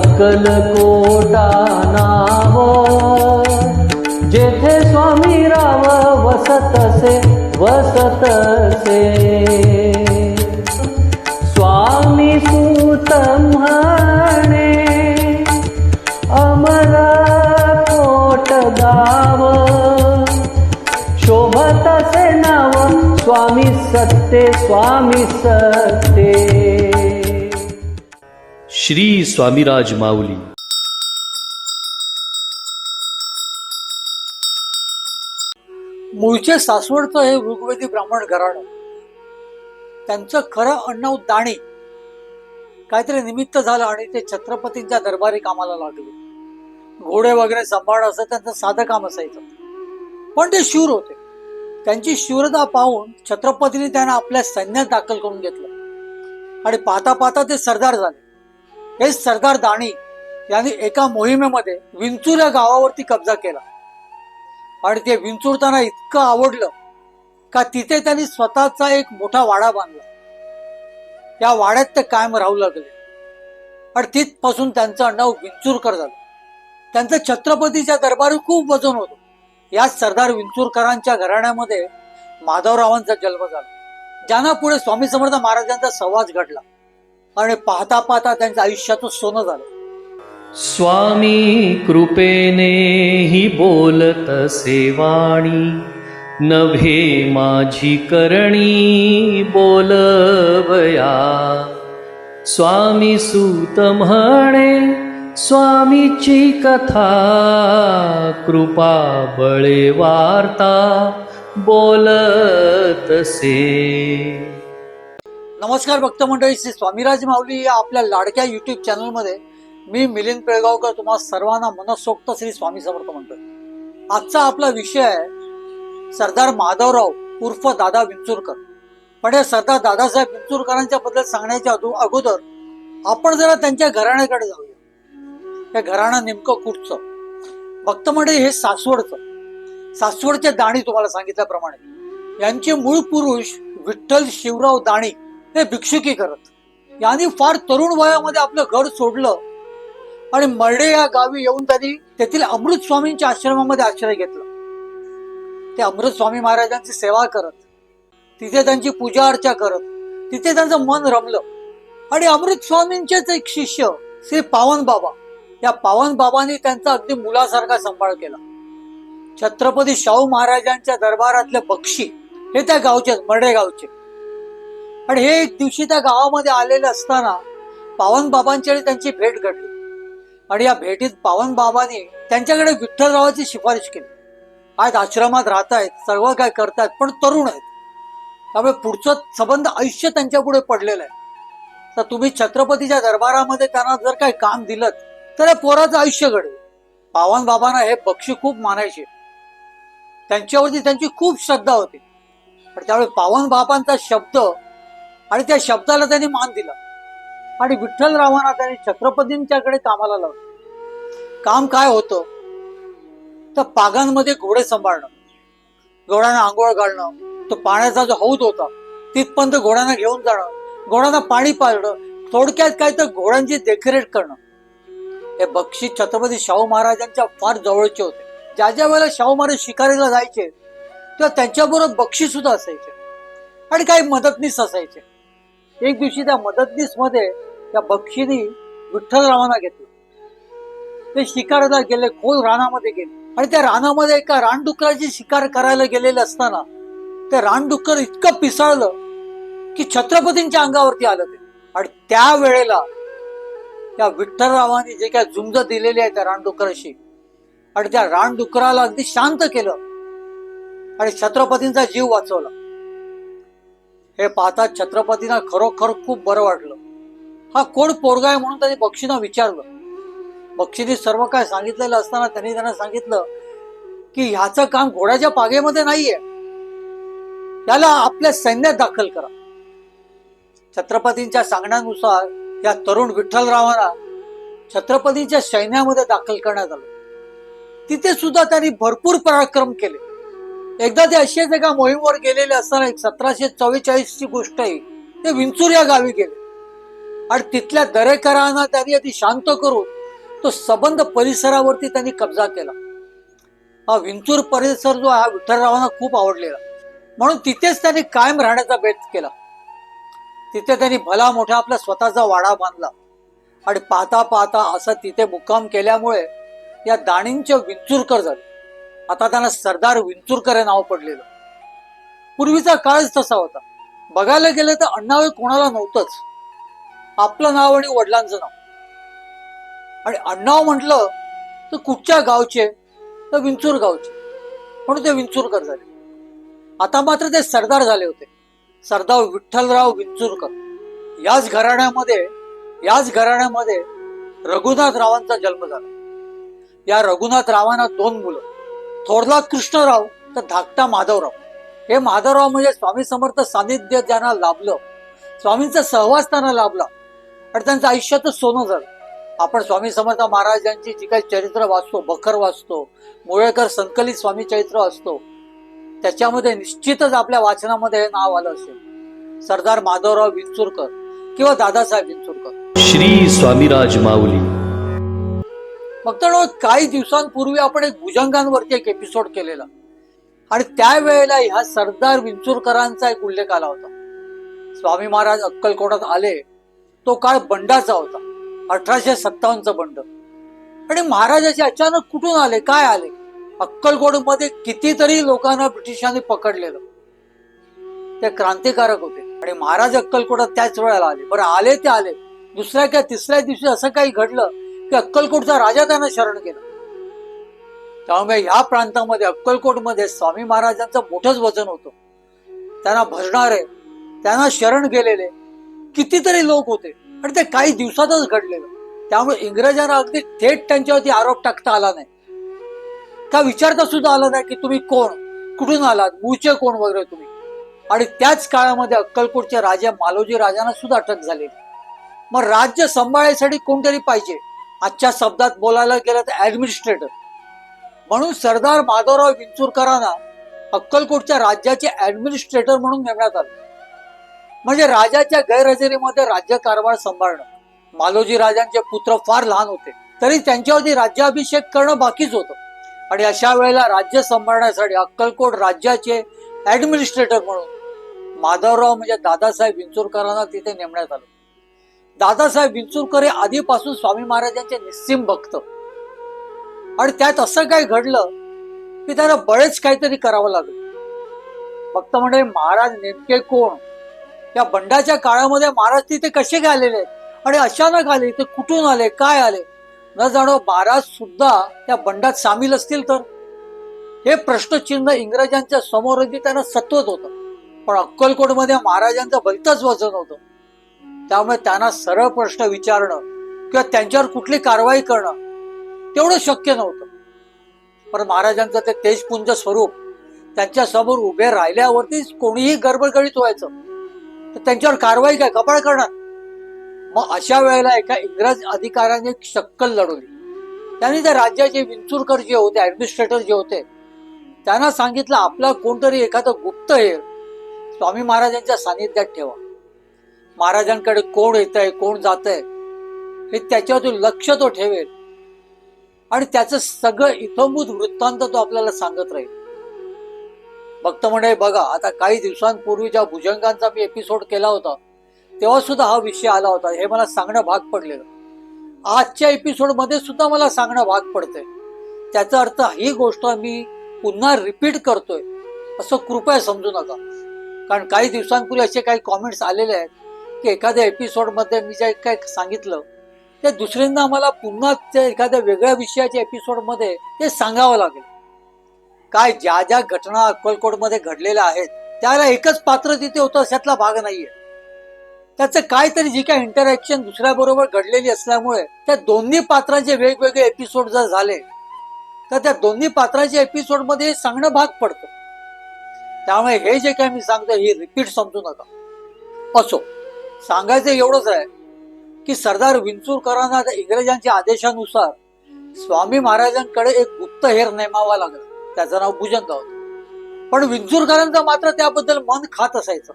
अक्कलकोटा नाव जेथे स्वामी राव वसतसे वसतसे। स्वामी सूत म्हणे अमर कोट गाव। शोभतसे नाव स्वामी सत्ते स्वामी सत्ते श्री स्वामीराज माऊली. मूळचे सासवडचं हे ऋग्वेदी ब्राह्मण घराणं. त्यांचं खरं अण्णाव दाणी काहीतरी निमित्त झालं आणि ते छत्रपतींच्या दरबारी कामाला लागले. घोडे वगैरे सांभाळ असं त्यांचं साधं काम असायचं. पण ते शूर होते. त्यांची शूरता पाहून छत्रपतींनी त्यांना आपल्या सैन्यात दाखल करून घेतलं. आणि पाहता पाहता ते सरदार झाले. हे सरदार दाणी यांनी एका मोहिमेमध्ये विंचूर या गावावरती कब्जा केला. आणि ते विंचुरताना इतकं आवडलं का तिथे त्यांनी स्वतःचा एक मोठा वाडा बांधला. या वाड्यात ते कायम राहू लागले. आणि तिथपासून त्यांचं नाव विंचूरकर झालं. त्यांचं छत्रपतीच्या दरबारी खूप वजन होतं. या सरदार विंचूरकरांच्या घराण्यामध्ये माधवरावांचा जन्म झाला. ज्यांना पुढे स्वामी समर्थ महाराजांचा संवाद घडला. आणि पाहता पाहता त्यांच्या आयुष्याचं सोनं झालं. स्वामी कृपेने ही बोलत सेवाणी नभे माझी करणी बोलवया. स्वामी सूत म्हणे स्वामीची कथा कृपा बळे वार्ता बोलतसे नमस्कार भक्त मंडळी श्री स्वामीराज माऊली या आपल्या लाडक्या युट्यूब चॅनलमध्ये मी मिलिंद पिळगावकर तुम्हा सर्वांना मनसोक्त श्री स्वामी समर्थ म्हणतोय आजचा आपला विषय आहे सरदार माधवराव उर्फ दादा विंचुरकर. पण या सरदार दादासाहेब विंचुरकरांच्या बद्दल सांगण्याच्या अगोदर आपण जरा त्यांच्या घराण्याकडे जाऊया. त्या घराणं नेमकं कुठचं? भक्त मंडळी हे सासवडचं. सासवडचे दाणी तुम्हाला सांगितल्याप्रमाणे. यांचे मूळ पुरुष विठ्ठल शिवराव दाणी हे भिक्षुकी करत. यांनी फार तरुण वयामध्ये आपलं घर सोडलं. आणि मर्डे या गावी येऊन त्यांनी तेथील अमृत स्वामींच्या आश्रमामध्ये आश्रय घेतला. ते अमृत स्वामी महाराजांची सेवा करत तिथे त्यांची पूजा अर्चा करत तिथे त्यांचं मन रमलं. आणि अमृत स्वामींचेच एक शिष्य श्री पावन बाबा या पावन बाबांनी त्यांचा अगदी मुलासारखा सांभाळ केला. छत्रपती शाहू महाराजांच्या दरबारातले बक्षी हे त्या गावचे मर्डे गावचे. आणि हे एक दिवशी त्या गावामध्ये आलेले असताना पावन बाबांची आणि त्यांची भेट घडली. आणि या भेटीत पावनबाबांनी त्यांच्याकडे विठ्ठलरावाची शिफारस केली. आज आश्रमात राहत आहेत सर्व काय करतायत पण तरुण आहेत. त्यामुळे पुढचं संबंध आयुष्य त्यांच्या पुढे पडलेलं आहे. तर तुम्ही छत्रपतीच्या दरबारामध्ये त्यांना जर काही काम दिलं तर या पोराचं आयुष्य घडेल. पावन बाबांना हे पक्षी खूप मानायचे. त्यांच्यावरती त्यांची खूप श्रद्धा होती. पण त्यावेळी पावन बाबांचा शब्द आणि त्या शब्दाला त्यांनी मान दिला. आणि विठ्ठलरावांना त्यांनी छत्रपतींच्याकडे कामाला लावलं. काम काय होतं? तर पागांमध्ये घोडे सांभाळणं. घोड्यांना आंघोळ घालणं. तो पाण्याचा जो हौद होता तिथपर्यंत घोड्यांना घेऊन जाणं. घोड्यांना पाणी पाजणं. थोडक्यात काय तर घोड्यांची देखरेख करणं. हे बक्षी छत्रपती शाहू महाराजांच्या फार जवळचे होते. ज्या ज्या वेळेला शाहू महाराज शिकारीला जायचे तेव्हा त्यांच्याबरोबर बक्षी सुद्धा असायचे. आणि काही मदतनीस असायचे. एक दिवशी त्या मदतनीसमध्ये त्या बक्षीनी विठ्ठलरावांना घेतलं. ते शिकाराला गेले खोल रानामध्ये गेले. आणि त्या रानामध्ये एका रानडुकराची शिकार करायला गेलेले असताना ते रानडुक्कर इतकं पिसाळलं की छत्रपतींच्या अंगावरती आलं ते. आणि त्या वेळेला त्या विठ्ठलरावांनी जे काय जुंज दिलेली आहे त्या रानडुकराशी आणि त्या रानडुकराला अगदी शांत केलं. आणि छत्रपतींचा जीव वाचवला. हे पाहता छत्रपतींना खरोखर खूप बरं वाटलं. हा कोण पोरगा आहे म्हणून त्यांनी बक्षींना विचारलं. बक्षीने सर्व काय सांगितलेलं असताना त्यांनी त्यांना सांगितलं की ह्याचं काम घोड्याच्या पागेमध्ये नाहीये. याला आपल्या सैन्यात दाखल करा. छत्रपतींच्या सांगण्यानुसार या तरुण विठ्ठलरावांना छत्रपतींच्या सैन्यामध्ये दाखल करण्यात आलं. तिथे सुद्धा त्यांनी भरपूर पराक्रम केले. एकदा ते अशीच एका मोहीमवर गेलेले असताना एक सतराशे चव्वेचाळीस ची गोष्ट आहे. ते विंचूर या गावी गेले. आणि तिथल्या दरेकरांना त्यांनी अति शांत करून तो सबंध परिसरावरती त्यांनी कब्जा केला. हा विंचूर परिसर जो हा विठ्ठलरावांना खूप आवडलेला. म्हणून तिथेच त्यांनी कायम राहण्याचा बेत केला. तिथे त्यांनी भला मोठा आपला स्वतःचा वाडा बांधला. आणि पाहता पाहता असं तिथे मुक्काम केल्यामुळे या दाणींचे विंचूरकर झाले. आता त्यांना सरदार विंचुरकर हे नाव पडलेलं. पूर्वीचा काळच तसा होता. बघायला गेलं तर अण्णावे कोणाला नव्हतंच. आपलं नाव आणि वडिलांचं नाव. आणि अण्णाव म्हटलं तर कुठच्या गावचे? तर विंचूर गावचे. म्हणून ते विंचूरकर झाले. आता मात्र ते सरदार झाले होते. सरदार विठ्ठलराव विंचूरकर. याच घराण्यामध्ये याच घराण्यामध्ये रघुनाथ रावांचा जन्म झाला. या रघुनाथ रावांना दोन मुलं. थोरला कृष्णराव तर धाकटा माधवराव. हे माधवराव म्हणजे स्वामी समर्थ सानिध्य ज्यांना लाभलं स्वामींचा सहवास त्यांना लाभला आणि त्यांचं आयुष्यातच सोनं झालं. आपण स्वामी समर्थ महाराजांची जी काही चरित्र वाचतो बखर वाचतो मुळेकर संकलित स्वामी चरित्र वाचतो त्याच्यामध्ये निश्चितच आपल्या वाचनामध्ये हे नाव आलं असेल. सरदार माधवराव विंचुरकर किंवा दादासाहेब विंचुरकर. श्री स्वामीराज माऊली. फक्त काही दिवसांपूर्वी आपण एक भुजंगांवरती एक एपिसोड केलेला. आणि त्यावेळेला ह्या सरदार विंचुरकरांचा एक उल्लेख आला होता. स्वामी महाराज अक्कलकोटात आले तो काळ बंडाचा होता. अठराशे सत्तावन्नचा बंड. आणि महाराजाचे अचानक कुठून आले काय आले? अक्कलकोटमध्ये कितीतरी लोकांना ब्रिटिशांनी पकडलेलं. ते क्रांतिकारक होते. आणि महाराज अक्कलकोटात त्याच वेळेला आले. बरं आले ते आले. दुसऱ्या किंवा तिसऱ्या दिवशी असं काही घडलं की अक्कलकोटचा राजा त्यांना शरण केलं. त्यामुळे ह्या प्रांतामध्ये अक्कलकोटमध्ये स्वामी महाराजांचं मोठंच वजन होतं. त्यांना भजणारे त्यांना शरण गेलेले कितीतरी लोक होते. आणि ते काही दिवसातच घडलेलं. त्यामुळे इंग्रजांना अगदी थेट त्यांच्यावरती आरोप टाकता आला नाही. का विचारता सुद्धा आला नाही की तुम्ही कोण? कुठून आलात? मूळचे कोण वगैरे तुम्ही? आणि त्याच काळामध्ये अक्कलकोटचे राजा मालोजी राजांना सुद्धा अटक झालेली. मग राज्य सांभाळायसाठी कोणतरी पाहिजे. आजच्या शब्दात बोलायला गेलं तर ऍडमिनिस्ट्रेटर म्हणून सरदार माधवराव विंचुरकरांना अक्कलकोटच्या राज्याचे ऍडमिनिस्ट्रेटर म्हणून नेमण्यात आले. म्हणजे राजाच्या गैरहजेरीमध्ये राज्य कारभार सांभाळणं. मालोजी राजांचे पुत्र फार लहान होते. तरी त्यांच्यावरती राज्याभिषेक करणं बाकीच होतं. आणि अशा वेळेला राज्य सांभाळण्यासाठी अक्कलकोट राज्याचे ऍडमिनिस्ट्रेटर म्हणून माधवराव म्हणजे दादासाहेब विंचुरकरांना तिथे नेमण्यात आलं. दादासाहेब विंचुरकर हे आधीपासून स्वामी महाराजांचे निस्सिम भक्त. आणि त्यात असं काय घडलं की त्यांना बरेच काहीतरी करावं लागलं. भक्त म्हणजे महाराज नेमके कोण? या बंडाच्या काळामध्ये महाराज तिथे कसे काय आलेले? आहेत आणि अचानक आले ते कुठून आले काय आले? न जाणो महाराज सुद्धा त्या बंडात सामील असतील तर? हे प्रश्नचिन्ह इंग्रजांच्या समोर त्यांना सत्वत होतं. पण अक्कलकोटमध्ये महाराजांचं भलतंच वजन होतं. त्यामुळे त्यांना सरळ प्रश्न विचारणं किंवा त्यांच्यावर कुठली कारवाई करणं तेवढं शक्य नव्हतं. पण महाराजांचं ते तेजपुंज स्वरूप त्यांच्यासमोर उभे राहिल्यावरती कोणीही गडबडगडीत व्हायचं. तर त्यांच्यावर कारवाई काय? कपाळ करणार? मग अशा वेळेला एका इंग्रज अधिकाऱ्याने शक्कल लढवली. त्यांनी त्या राज्याचे विंचूरकर जे होते ऍडमिनिस्ट्रेटर जे होते त्यांना सांगितलं आपला कोणतरी एखादं गुप्त हे स्वामी महाराजांच्या सानिध्यात ठेवा. महाराजांकडे कोण येत आहे कोण जात आहे हे त्याच्यावर लक्ष तो ठेवेल. आणि त्याचं सगळं इथंभूत वृत्तांत तो आपल्याला सांगत राहील. भक्त म्हणे बघा आता काही दिवसांपूर्वी ज्या भुजंगांचा मी एपिसोड केला होता तेव्हा सुद्धा हा विषय आला होता. हे मला सांगणं भाग पडलेलं. आजच्या एपिसोडमध्ये सुद्धा मला सांगणं भाग पडतंय. त्याचा अर्थ ही गोष्ट मी पुन्हा रिपीट करतोय. असं कृपया समजू नका. कारण काही दिवसांपूर्वी असे काही कॉमेंट्स आलेले आहेत. एखाद्या एपिसोडमध्ये मी जे काय सांगितलं ते दुसऱ्यांदा मला पुन्हा त्या एखाद्या वेगळ्या विषयाच्या एपिसोडमध्ये ते सांगावं लागेल. काय ज्या ज्या घटना अक्कलकोटमध्ये घडलेल्या आहेत त्याला एकच पात्र तिथे होतं अशातला भाग नाहीये. त्याचं काहीतरी जी काय इंटरॅक्शन दुसऱ्याबरोबर घडलेली असल्यामुळे त्या दोन्ही पात्रांचे वेगवेगळे एपिसोड जर झाले तर त्या दोन्ही पात्राच्या एपिसोडमध्ये सांगणं भाग पडतं. त्यामुळे हे जे काय मी सांगतो हे रिपीट समजू नका. असो. सांगायचं एवढंच आहे की सरदार विंचूरकरांना त्या इंग्रजांच्या आदेशानुसार स्वामी महाराजांकडे एक गुप्तहेर नेमावा लागला. त्याचं नाव भुजंग होतं पण विंचूरकरांचं मात्र त्याबद्दल मन खात असायचं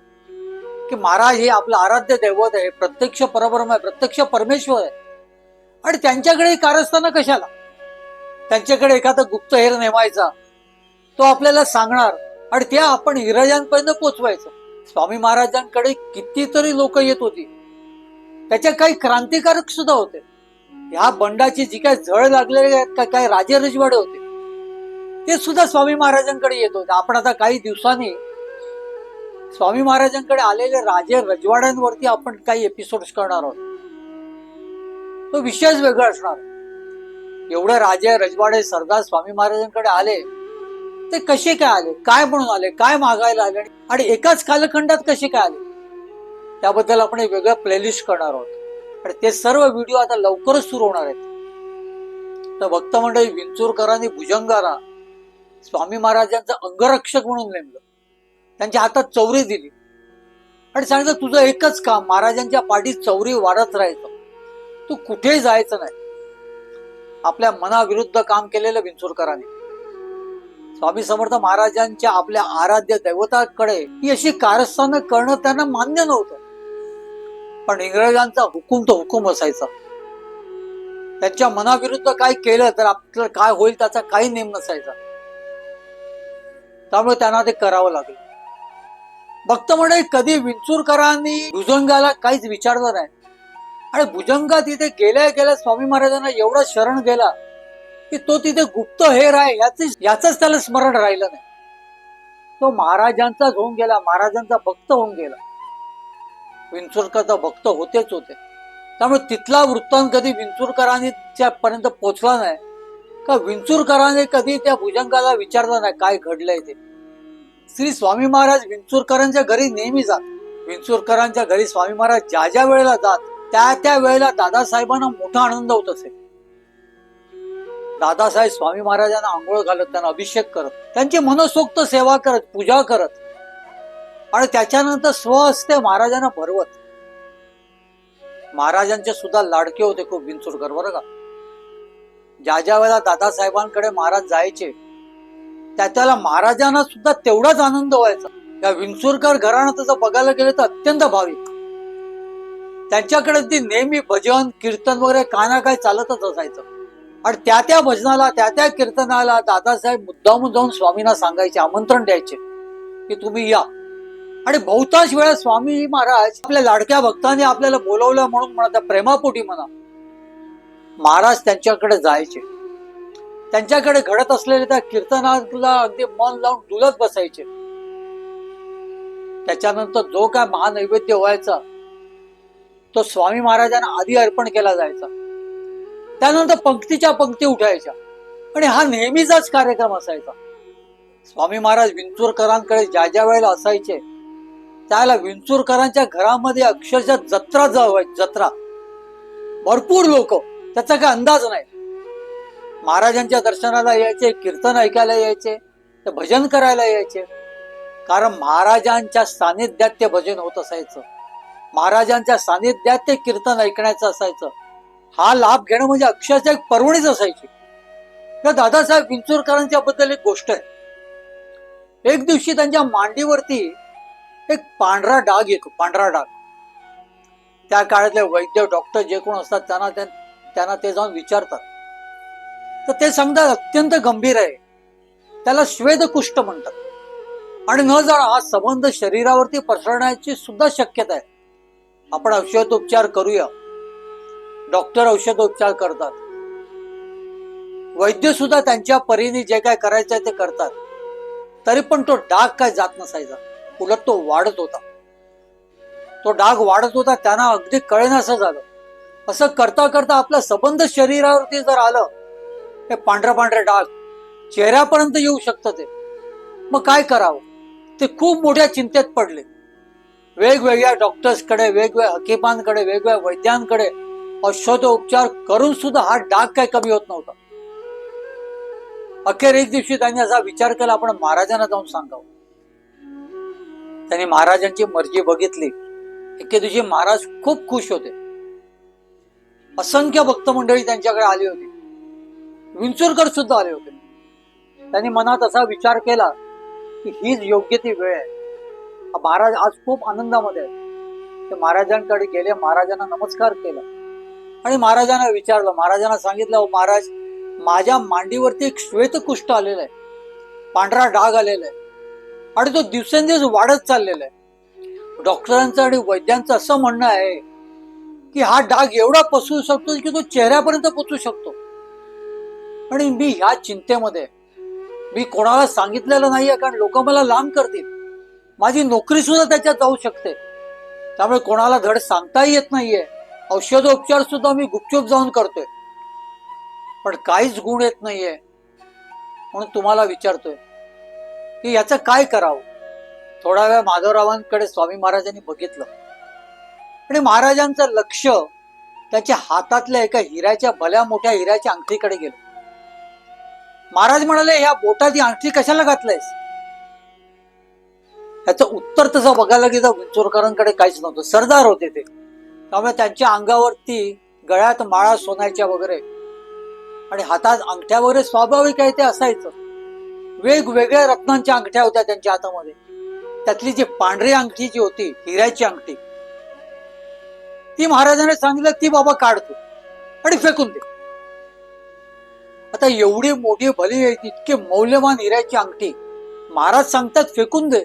की महाराज हे आपलं आराध्य दैवत आहे प्रत्यक्ष परब्रह्म आहे प्रत्यक्ष परमेश्वर आहे. आणि त्यांच्याकडे कारस्थानं कशाला? त्यांच्याकडे एखादा गुप्तहेर नेमायचा तो आपल्याला सांगणार आणि त्या आपण इंग्रजांपर्यंत पोचवायचं. स्वामी महाराजांकडे कितीतरी लोक येत होती. त्याच्या काही क्रांतिकारक सुद्धा होते. ह्या बंडाची जी काय झळ लागलेली आहेत का काही राजे रजवाडे होते ते सुद्धा स्वामी महाराजांकडे येत होते. आपण आता काही दिवसांनी स्वामी महाराजांकडे आलेले राजे रजवाड्यांवरती आपण काही एपिसोड करणार आहोत. तो विषयच वेगळा असणार. एवढे राजे रजवाडे सरदार स्वामी महाराजांकडे आले ते कसे काय आले? काय म्हणून आले? काय मागायला आले? आणि एकाच कालखंडात कसे काय आले? त्याबद्दल आपण एक वेगळं प्लेलिस्ट करणार आहोत. आणि ते सर्व व्हिडिओ आता लवकरच सुरू होणार आहेत. तर भक्त मंडळी विंचूरकरांनी भुजंगारा स्वामी महाराजांचा अंगरक्षक म्हणून नेमलं. त्यांच्या हातात चौरी दिली. आणि सांगितलं तुझं एकच काम महाराजांच्या पाठीत चौरी वाढत राहायचं. तू कुठेही जायचं नाही. आपल्या मनाविरुद्ध काम केलेलं विंचूरकरांनी. स्वामी समर्थ महाराजांच्या आपल्या आराध्य दैवताकडे ही अशी कारस्थानं करणं त्यांना मान्य नव्हतं. पण इंग्रजांचा हुकूम तो हुकूम असायचा. त्यांच्या मनाविरुद्ध काय केलं तर आपलं काय होईल त्याचा काही नेम नसायचा. त्यामुळे त्यांना ते करावं लागलं. भक्त म्हणे कधी विंचूरकरांनी भुजंगाला काहीच विचारलं नाही. आणि भुजंगा तिथे गेल्या गेल्या स्वामी महाराजांना एवढा शरण गेला की तो तिथे गुप्त हेर आहे याच याच त्याला स्मरण राहिलं नाही. तो महाराजांचाच होऊन गेला महाराजांचा भक्त होऊन गेला. विंचुरकरचा भक्त होतेच होते. त्यामुळे तिथला वृत्तांत कधी विंचूरकरांच्या पर्यंत पोचला नाही. का विंचूरकरांनी कधी त्या भुजंगाला विचारलं नाही काय घडलंय ते? श्री स्वामी महाराज विंचूरकरांच्या घरी नेहमी जात. विंचुरकरांच्या घरी स्वामी महाराज ज्या ज्या वेळेला जात त्या त्या वेळेला दादासाहेबांना मोठा आनंद होत असे. दादासाहेब स्वामी महाराजांना आंघोळ घालत त्यांना अभिषेक करत त्यांची मनसोक्त सेवा करत पूजा करत. आणि त्याच्यानंतर स्वहस्ते महाराजांना भरवत. महाराजांचे सुद्धा लाडके होते खूप बिनचूरकर बरं का? ज्या ज्या वेळेला दादासाहेबांकडे महाराज जायचे त्या त्याला महाराजांना सुद्धा तेवढाच आनंद व्हायचा. या विंचूरकर घराणं तसं बघायला गेलं तर अत्यंत भाविक त्यांच्याकडे ती नेहमी भजन कीर्तन वगैरे काय ना काय चालतच असायचं. आणि त्या त्या भजनाला त्या त्या कीर्तनाला दादासाहेब मुद्दामून जाऊन स्वामींना सांगायचे आमंत्रण द्यायचे की तुम्ही या. आणि बहुतांश वेळा स्वामी महाराज आपल्या लाडक्या भक्तांनी आपल्याला बोलवलं म्हणून म्हणा प्रेमापोटी म्हणा महाराज त्यांच्याकडे जायचे. त्यांच्याकडे घडत असलेल्या त्या कीर्तनाला अगदी मन लावून डुलत बसायचे. त्याच्यानंतर जो काय महानैवेद्य व्हायचा तो स्वामी महाराजांना आधी अर्पण केला जायचा. त्यानंतर पंक्तीच्या पंक्ती उठायच्या. आणि हा नेहमीचाच कार्यक्रम असायचा. स्वामी महाराज विंचूरकरांकडे ज्या ज्या वेळेला असायचे त्याला विंचूरकरांच्या घरामध्ये अक्षरशः जत्रा जवळ जत्रा. भरपूर लोक त्याचा काही अंदाज नाही. महाराजांच्या दर्शनाला यायचे कीर्तन ऐकायला यायचे ते भजन करायला यायचे. कारण महाराजांच्या सानिध्यात ते भजन होत असायचं. महाराजांच्या सानिध्यात ते कीर्तन ऐकण्याचं असायचं. हा लाभ घेणं म्हणजे अक्षरशः एक परवणीच असायची. तर दादासाहेब विंचूरकरांच्या बद्दल एक गोष्ट आहे. एक दिवशी त्यांच्या मांडीवरती एक पांढरा डाग येतो पांढरा डाग. त्या काळातले वैद्य डॉक्टर जे कोण असतात त्यांना त्या- त्यांना ते जाऊन विचारतात. तर ते सांगतात अत्यंत गंभीर आहे. त्याला श्वेदकुष्ठ म्हणतात. आणि न जाणं हा संबंध शरीरावरती पसरण्याची सुद्धा शक्यता आहे. आपण औषधोपचार करूया. डॉक्टर औषधोपचार करतात. वैद्य सुद्धा त्यांच्या परीने जे काय करायचं ते करतात. तरी पण तो डाग काय जात नसायचा. उलट तो वाढत होता. तो डाग वाढत होता त्यांना अगदी कळेनासं झालं. असं करता करता आपला संबंध शरीरावरती जर आलं हे पांढरे पांढरे डाग चेहऱ्यापर्यंत येऊ शकतं ते. मग काय करावं? ते खूप मोठ्या चिंतेत पडले. वेगवेगळ्या डॉक्टर्सकडे वेगवेगळ्या हकीमांकडे वेगवेगळ्या वैद्यांकडे औषधोपचार करून सुद्धा हा डाग काय कमी होत नव्हता. अखेर एक दिवशी त्यांनी असा विचार केला आपण महाराजांना जाऊन सांगावं. त्यांनी महाराजांची मर्जी बघितली. एके दिवशी महाराज खूप खुश होते. असंख्य भक्त मंडळी त्यांच्याकडे आली होती. विंचुरकर सुद्धा आले होते. त्यांनी मनात असा विचार केला की हीच योग्य ती वेळ आहे. महाराज आज खूप आनंदामध्ये आहे ते महाराजांकडे गेले महाराजांना नमस्कार केला. आणि महाराजांना विचारलं महाराजांना सांगितलं हो महाराज माझ्या मांडीवरती एक श्वेतकुष्ठ आलेलं आहे. पांढरा डाग आलेला आहे. आणि तो दिवसेंदिवस वाढत चाललेला आहे. डॉक्टरांचं आणि वैद्यांचं असं म्हणणं आहे की हा डाग एवढा पसरू शकतो की तो चेहऱ्यापर्यंत पोचू शकतो. आणि मी ह्या चिंतेमध्ये मी कोणाला सांगितलेलं नाहीये कारण लोक मला लांब करतील. माझी नोकरी सुद्धा त्याच्यात जाऊ शकते. त्यामुळे कोणाला धड सांगताही येत नाहीये. औषधोपचार सुद्धा मी गुपचूप जाऊन करतोय. पण काहीच गुण येत नाहीये म्हणून तुम्हाला विचारतोय की याचं काय करावं? थोडा वेळ माधवरावांकडे स्वामी महाराजांनी बघितलं. आणि महाराजांचं लक्ष त्याच्या हातातल्या एका हिऱ्याच्या भल्या मोठ्या हिऱ्याच्या अंगठीकडे गेलं. महाराज म्हणाले ह्या बोटात ही अंगठी कशाला घातलंयस? याचं उत्तर तसं बघायला गेलं विंचोरकरांकडे काहीच नव्हतं. सरदार होते ते. त्यामुळे त्यांच्या अंगावरती गळ्यात माळा सोन्याच्या वगैरे. आणि हातात अंगठ्या वगैरे स्वाभाविक आहे ते असायचं. वेगवेगळ्या रत्नांच्या अंगठ्या होत्या त्यांच्या हातामध्ये. त्यातली जी पांढरी अंगठी जी होती हिऱ्याची अंगठी ती महाराजांनी सांगितलं ती बाबा काढतो आणि फेकून दे. आता एवढी मोठी भली आहे इतके मौल्यवान हिऱ्याची अंगठी. महाराज सांगतात फेकून दे.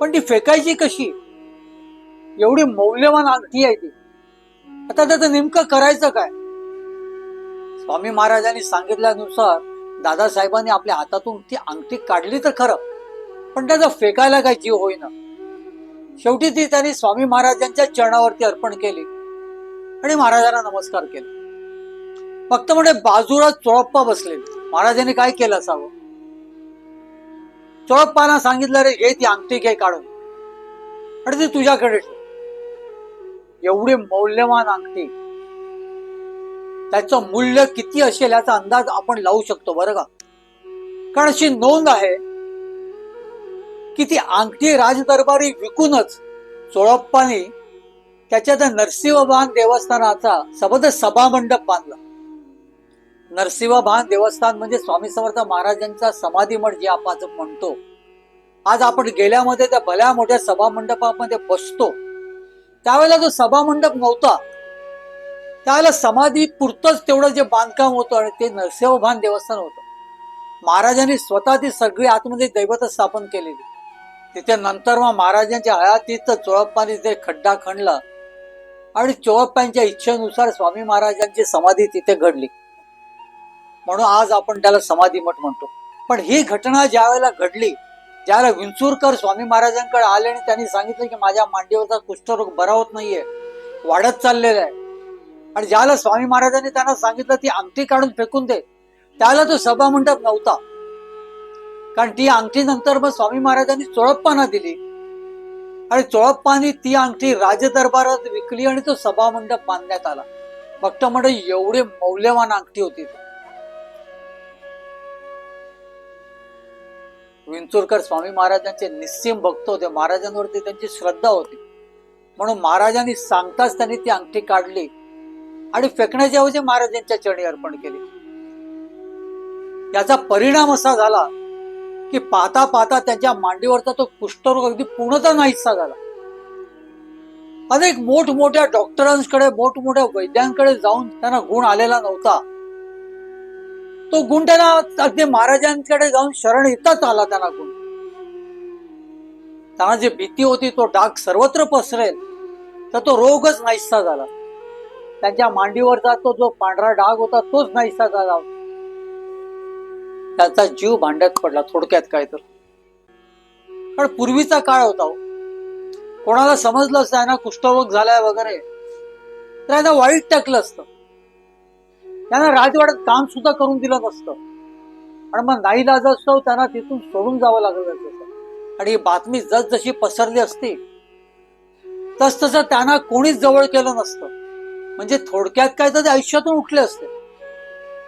पण ती फेकायची कशी? एवढी मौल्यवान अंगठी आहे ती. आता त्याचं नेमकं करायचं काय? स्वामी महाराजांनी सांगितल्यानुसार दादासाहेबांनी आपल्या हातातून ती अंगठी काढली तर खरं पण त्याचा फेकायला काय जीव होईना. शेवटी ती त्यांनी स्वामी महाराजांच्या चरणावरती अर्पण केली आणि महाराजांना नमस्कार केला. फक्त म्हणजे बाजूला चोळप्पा बसले महाराजांनी काय केलं असावं? चोळप्पाना सांगितलं रे घे ती अंगठी घे काढून. आणि ती तुझ्याकडे ठेव. एवढी मौल्यवान अंगठी. त्याचं मूल्य किती असेल याचा अंदाज आपण लावू शकतो बरं का? कारण अशी नोंद आहे की ती अंगठी राजदरबारी विकूनच चोळप्पाने त्याच्या त्या नरसिंहभान देवस्थानाचा सबद सभामंडप बांधला. नरसिंहभान देवस्थान म्हणजे स्वामी समर्थ महाराजांचा समाधी मठ जे आपण म्हणतो. आज आपण गेल्यामध्ये त्या भल्या मोठ्या सभामंडपामध्ये बसतो. त्यावेळेला जो सभामंडप नव्हता त्यावेळेला समाधी पुरतच तेवढं जे बांधकाम होतं आणि ते नरसिंहभान देवस्थान होतं. महाराजांनी स्वतः ती सगळी आतमध्ये दैवत स्थापन केलेली. तिथे नंतर मग महाराजांच्या हयातीत चोळप्पाने तिथे खड्डा खणला आणि चोळप्पांच्या इच्छेनुसार स्वामी महाराजांची समाधी तिथे घडली. म्हणून आज आपण त्याला समाधी मठ म्हणतो. पण ही घटना ज्या वेळेला घडली त्याला विंचूरकर स्वामी महाराजांकडे आले आणि त्यांनी सांगितलं की माझ्या मांडीवरचा कुष्ठरोग बरा होत नाहीये. वाढत चाललेला आहे. आणि ज्याला स्वामी महाराजांनी त्यांना सांगितलं ती अंगठी काढून फेकून दे. त्याला तो सभा मंडप नव्हता. कारण ती अंगठी नंतर मग स्वामी महाराजांनी चोळप्पाना दिली. आणि चोळप्पांनी ती अंगठी राजदरबारात विकली आणि तो सभा मंडप बांधण्यात आला. फक्त म्हणजे एवढी मौल्यवान अंगठी होती विंचुरकर स्वामी महाराजांचे निस्सीम भक्त होते. महाराजांवरती त्यांची श्रद्धा होती. म्हणून महाराजांनी सांगताच त्यांनी ती अंगठी काढली आणि फेकण्याच्या ऐवजी महाराजांच्या चरणी अर्पण केली. याचा परिणाम असा झाला की पाहता पाहता त्यांच्या मांडीवरचा तो कुष्ठरोग अगदी पूर्णतः नाहीसा झाला. अनेक मोठमोठ्या डॉक्टरांकडे मोठमोठ्या वैद्यांकडे जाऊन त्यांना गुण आलेला नव्हता. तो गुंडाला अगदी महाराजांकडे जाऊन शरण येताच आला त्यांना गुण त्यांना जी भीती होती तो डाग सर्वत्र पसरेल तर तो रोगच नाहीसा झाला. त्यांच्या मांडीवरचा तो जो पांढरा डाग होता तोच नाहीसा झाला. त्याचा जीव भांड्यात पडला थोडक्यात काय तर. कारण पूर्वीचा काळ होता हो. कोणाला समजलं असतं ना कुष्ठरोग झालाय वगैरे. तर यांना वाईट टाकलं असतं. त्यांना राजवाड्यात काम सुद्धा करून दिलं नसतं. आणि मग नाही लाज असतो त्यांना तिथून सोडून जावं लागलं असतं आणि ही बातमी जसजशी पसरली असती तस तसं त्यांना कोणीच जवळ केलं नसतं. म्हणजे थोडक्यात काय तर ते आयुष्यातून उठले असते.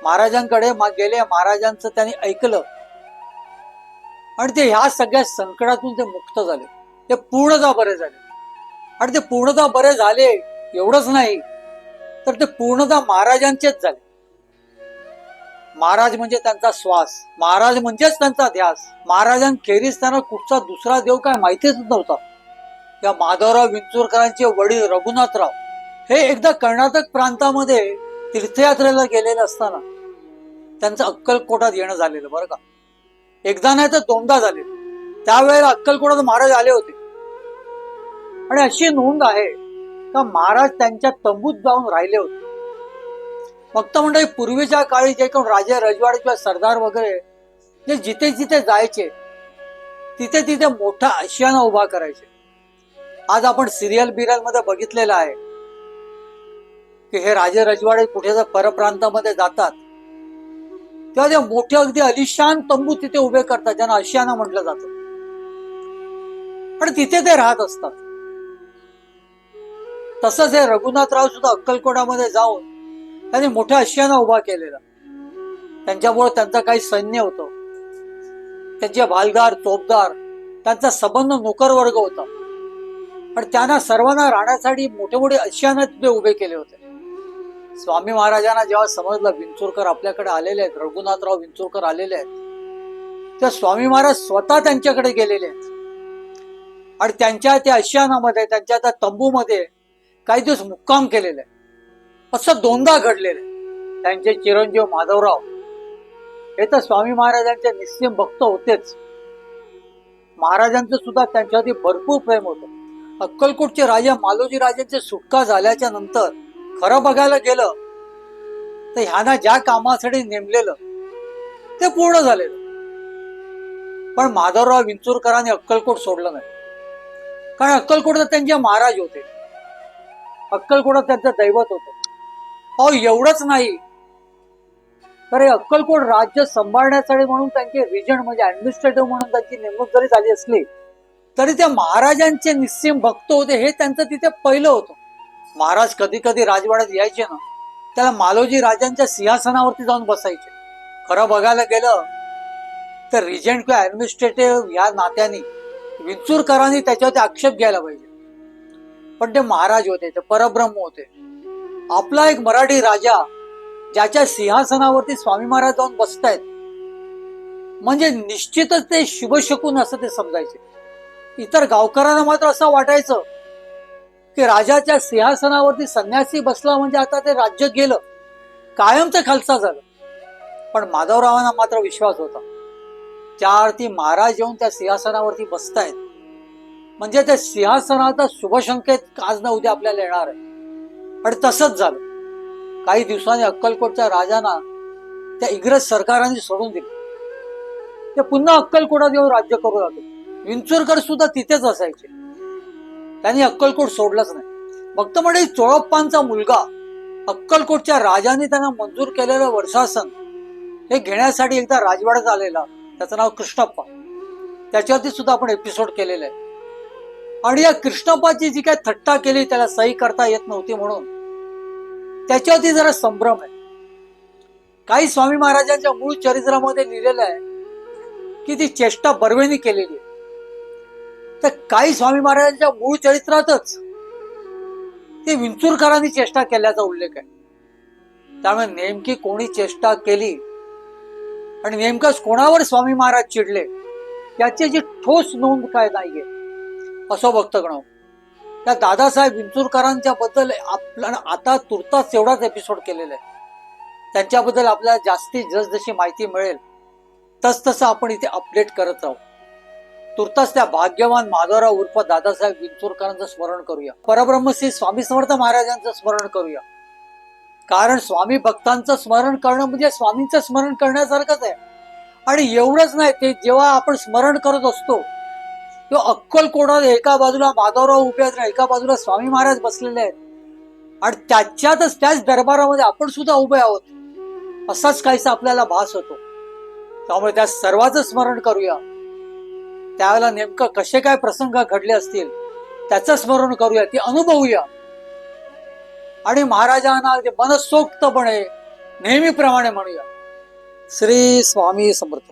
महाराजांकडे मग गेले महाराजांचं त्यांनी ऐकलं. आणि ते ह्या सगळ्या संकटातून ते मुक्त झाले. ते पूर्णतः बरे झाले. आणि ते पूर्णतः बरे झाले एवढंच नाही तर ते पूर्णतः महाराजांचेच झाले. महाराज म्हणजे त्यांचा श्वास. महाराज म्हणजेच त्यांचा ध्यास. महाराजांखेरीज त्यांना कुठचा दुसरा देव काय माहितीच नव्हता. या माधवराव विंचुरकरांचे वडील रघुनाथराव हे एकदा कर्नाटक प्रांतामध्ये तीर्थयात्रेला गेलेले असताना त्यांचं अक्कलकोटात येणं झालेलं बरं का? एकदा नाही तर दोनदा झाले. त्यावेळेला अक्कलकोटात महाराज आले होते. आणि अशी नोंद आहे का महाराज त्यांच्या तंबूत जाऊन राहिले होते. फक्त म्हणजे पूर्वीच्या काळी जे कोण राजे रजवाडे किंवा सरदार वगैरे जे जिथे जिथे जायचे तिथे तिथे मोठा आशियाना उभा करायचे. आज आपण सिरियल बिरियलमध्ये बघितलेलं आहे की हे राजे रजवाडे कुठे जर परप्रांतामध्ये जातात. तेव्हा ते मोठे अगदी अलिशान तंबू तिथे उभे करतात ज्यांना आशियाना म्हटलं जातं. आणि तिथे ते राहत असतात. तसंच हे रघुनाथराव सुद्धा अक्कलकोटामध्ये जाऊन त्यांनी मोठ्या आशियाना उभा केलेला. त्यांच्यामुळे त्यांचं काही सैन्य होतं. त्यांचे भालदार तोपदार त्यांचा संबंध नोकर वर्ग होता. पण त्यांना सर्वांना राहण्यासाठी मोठे मोठे आशियाना तिथे उभे केले होते. स्वामी महाराजांना जेव्हा समजलं विंचुरकर आपल्याकडे आलेले आहेत रघुनाथराव विंचूरकर आलेले आहेत तर स्वामी महाराज स्वतः त्यांच्याकडे गेलेले आहेत. आणि त्यांच्या त्या आशियानामध्ये त्यांच्या त्या तंबूमध्ये काही दिवस मुक्काम केलेले आहे असं दोनदा घडलेलं आहे. त्यांचे चिरंजीव माधवराव हे तर स्वामी महाराजांचे निस्सिम भक्त होतेच. महाराजांचं सुद्धा त्यांच्यावरती भरपूर प्रेम होतं. अक्कलकोटचे राजा मालोजी राजांची सुटका झाल्याच्यानंतर खरं बघायला गेलं तर ह्यांना ज्या कामासाठी नेमलेलं ते पूर्ण झालेलं. पण माधवराव विंचुरकरांनी अक्कलकोट सोडलं नाही. कारण अक्कलकोटात त्यांचे महाराज होते. अक्कलकोटात त्यांचं दैवत होतं. अहो एवढंच नाही. तर हे अक्कलकोट राज्य सांभाळण्यासाठी म्हणून त्यांचे रिजन म्हणजे ऍडमिनिस्ट्रेटिव्ह म्हणून त्यांची नेमणूक जरी झाली असली तरी त्या महाराजांचे निस्सीम भक्त होते हे त्यांचं तिथे पहिलं होतं. महाराज कधी कधी राजवाड्यात यायचे ना त्याला मालोजी राजांच्या सिंहासनावरती जाऊन बसायचे. खरं बघायला गेलं तर रिजंट किंवा ऍडमिनिस्ट्रेटिव्ह या नात्याने विंचूरकरांनी त्याच्यावरती आक्षेप घ्यायला पाहिजे. पण ते महाराज होते ते परब्रह्म होते. आपला एक मराठी राजा ज्याच्या सिंहासनावरती स्वामी महाराज जाऊन बसतायत. म्हणजे निश्चितच ते शुभशकून असं ते समजायचे. इतर गावकऱ्यांना मात्र असं वाटायचं की राजाच्या सिंहासनावरती संन्यासी बसला म्हणजे आता ते राज्य गेलं. कायमचं खालसा झालं. पण माधवरावांना मात्र विश्वास होता. त्या अर्थी महाराज येऊन त्या सिंहासनावरती बसतायत. म्हणजे त्या सिंहासनाचा शुभसंकेत आज ना उद्या आपल्याला येणार आहे. आणि तसंच झालं. काही दिवसांनी अक्कलकोटच्या राजांना त्या इंग्रज सरकाराने सोडून दिले. ते पुन्हा अक्कलकोटात येऊन राज्य करू लागले. विंचुरकर सुद्धा तिथेच असायचे. त्यांनी अक्कलकोट सोडलंच नाही. फक्त म्हणजे चोळप्पांचा मुलगा अक्कलकोटच्या राजाने त्यांना मंजूर केलेलं वर्षासन हे घेण्यासाठी एकदा राजवाड्यात आलेला. त्याचं नाव कृष्णप्पा. त्याच्यावरती सुद्धा आपण एपिसोड केलेला आहे. आणि या कृष्णप्पाची जी काय थट्टा केली त्याला सही करता येत नव्हती म्हणून त्याच्यावरती जरा संभ्रम आहे. काही स्वामी महाराजांच्या मूळ चरित्रामध्ये लिहिलेलं आहे की ती चेष्टा बर्वेनी केलेली आहे. तर काही स्वामी महाराजांच्या मूळ चरित्रातच ते विंचूरकरांनी चेष्टा केल्याचा उल्लेख आहे. त्यामुळे नेमकी कोणी चेष्टा केली आणि नेमकंच कोणावर स्वामी महाराज चिडले याची जी ठोस नोंद काय नाहीये असं बघतं त्या दादासाहेब विंचूरकरांच्या बद्दल आपल्याला आता तुर्तास एवढाच एपिसोड केलेला आहे. त्यांच्याबद्दल आपल्याला जास्तीत जास्त जशी माहिती मिळेल तस तसं आपण इथे अपडेट करत राहू. तुर्तास त्या भाग्यवान माधवराव उर्फ दादासाहेब विंचुरकरांचं स्मरण करूया. परब्रह्मश्री स्वामी समर्थ महाराजांचं स्मरण करूया. कारण स्वामी भक्तांचं स्मरण करणं म्हणजे स्वामींचं स्मरण करण्यासारखंच आहे. आणि एवढंच नाही ते जेव्हा आपण स्मरण करत असतो तेव्हा अक्कलकोटात एका बाजूला माधवराव उभे आहेत एका बाजूला स्वामी महाराज बसलेले आहेत. आणि त्याच्यातच त्याच दरबारामध्ये आपण सुद्धा उभे आहोत. असाच काहीसा आपल्याला भास होतो. त्यामुळे त्या सर्वांचं स्मरण करूया. त्यावेळेला नेमकं कसे काय प्रसंग घडले असतील त्याचं स्मरण करूया ते अनुभवूया. आणि महाराजांना ते मनसोक्तपणे नेहमीप्रमाणे म्हणूया. श्री स्वामी समर्थ.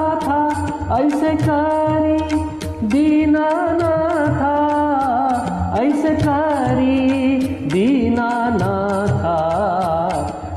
ऐसे करी दीनानाथा ऐसे करी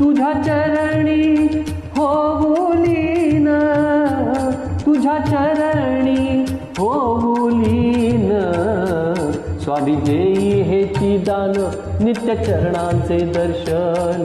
तुझ्या चरणी होऊलीन तुझ्या चरणी होऊलीन स्वामी देई हेची दान नित्य चरणांचे दर्शन.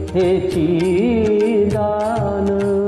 되지 나는